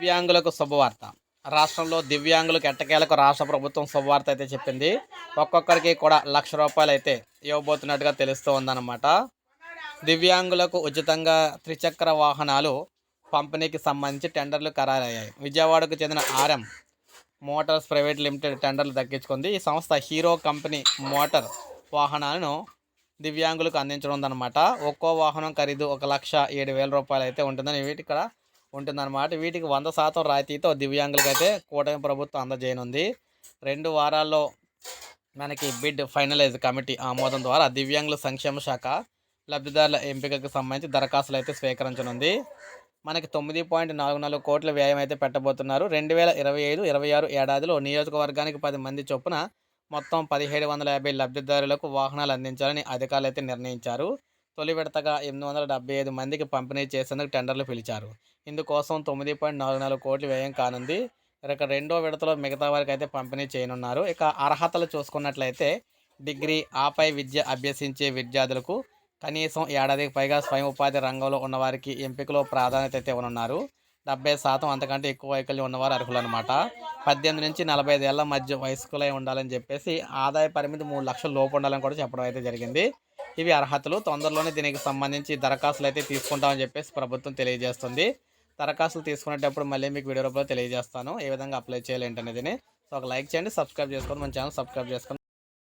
దివ్యాంగులకు శుభవార్త. రాష్ట్రంలో దివ్యాంగులకు ఎట్టకేలకు రాష్ట్ర ప్రభుత్వం శుభవార్త అయితే చెప్పింది. ఒక్కొక్కరికి కూడా లక్ష రూపాయలు అయితే ఇవ్వబోతున్నట్టుగా తెలుస్తూ ఉందన్నమాట. దివ్యాంగులకు ఉచితంగా త్రిచక్ర వాహనాలు పంపిణీకి సంబంధించి టెండర్లు ఖరారయ్యాయి. విజయవాడకు చెందిన ఆర్ఎం మోటార్స్ ప్రైవేట్ లిమిటెడ్ టెండర్లు దక్కించుకుంది. ఈ సంస్థ హీరో కంపెనీ మోటార్ వాహనాలను దివ్యాంగులకు అందించడం ఉందన్నమాట ఒక్కో వాహనం ఖరీదు ఒక లక్ష ఏడు వేల రూపాయలు అయితే ఉంటుందని వీటి ఇక్కడ ఉంటుందన్నమాట. వీటికి వంద శాతం రాయితీతో దివ్యాంగులకు అయితే కూటమి ప్రభుత్వం అందజేయనుంది. రెండు వారాల్లో మనకి బిడ్ ఫైనలైజ్ కమిటీ ఆమోదం ద్వారా దివ్యాంగుల సంక్షేమ శాఖ లబ్ధిదారుల ఎంపికకు సంబంధించి దరఖాస్తులు అయితే స్వీకరించనుంది. మనకి తొమ్మిది పాయింట్ నాలుగు నాలుగు కోట్ల వ్యయం అయితే పెట్టబోతున్నారు. రెండు వేల ఇరవై ఐదు ఇరవై ఆరు ఏడాదిలో నియోజకవర్గానికి పది మంది చొప్పున మొత్తం పదిహేడు వందల యాభై లబ్ధిదారులకు వాహనాలు అందించాలని అధికారులు అయితే నిర్ణయించారు. తొలి విడతగా ఎనిమిది వందల డెబ్బై ఐదు మందికి పంపిణీ చేసేందుకు టెండర్లు పిలిచారు. ఇందుకోసం తొమ్మిది పాయింట్ నాలుగు నాలుగు కోట్లు వ్యయం కానుంది. ఇక రెండో విడతలో మిగతా వారికి అయితే పంపిణీ చేయనున్నారు. ఇక అర్హతలు చూసుకున్నట్లయితే డిగ్రీ ఆపై విద్య అభ్యసించే విద్యార్థులకు కనీసం ఏడాదికి పైగా స్వయం ఉపాధి రంగంలో ఉన్నవారికి ఎంపికలో ప్రాధాన్యత అయితే ఇవ్వనున్నారు. డెబ్బై శాతం అంతకంటే ఎక్కువ వైకల్యం ఉన్నవారు అర్హులు అనమాట పద్దెనిమిది నుంచి నలభై ఐదు ఏళ్ళ మధ్య వయస్కులై ఉండాలని చెప్పేసి ఆదాయ పరిమితి మూడు లక్షల లోపు ఉండాలని కూడా చెప్పడం అయితే జరిగింది. ఇవి అర్హతలు. తొందరలోనే దీనికి సంబంధించి దరఖాస్తులు అయితే తీసుకుంటామని చెప్పేసి ప్రభుత్వం తెలియజేస్తుంది. దరఖాస్తులు తీసుకునేటప్పుడు మళ్ళీ మీకు వీడియో రూపంలో తెలియజేస్తాను. ఏ విధంగా అప్లై చేయాలి ఏంటనేది సో ఒక లైక్ చేయండి. సబ్స్క్రైబ్ చేసుకోండి. మన ఛానల్ సబ్స్క్రైబ్ చేసుకోండి.